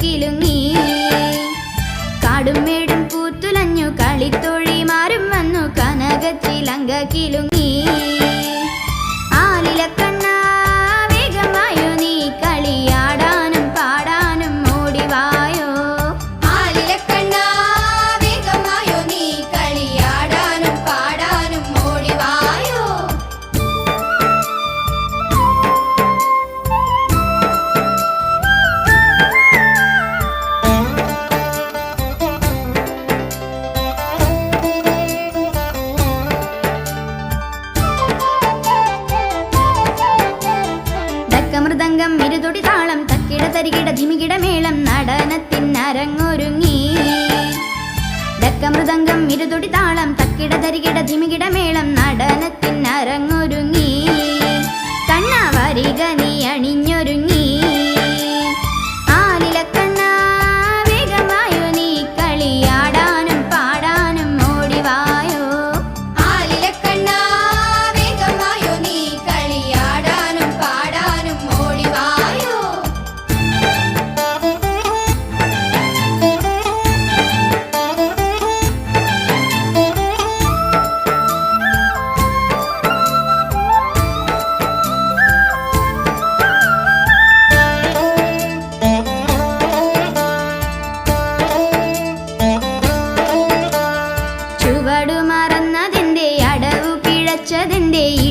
കിലുങ്ങി കാടും മേടും പൂത്തുലഞ്ഞു കളിത്തൊഴിമാരും വന്നു കനകച്ചിലങ്ക കിലുങ്ങി ദക്കമൃദംഗം ഇരുതൊടി താളം തക്കിട തരികിട ധിമികിട മേളം നടനത്തിനരങ്ങൊരുങ്ങി ദക്കമൃദംഗം ഇരുതൊടി താളം തക്കിട തരികിട ധിമികിട മേളം നടനത്തിനരങ്ങൊരുങ്ങി കണ്ണ വരിക നീ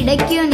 கிடைக்கும்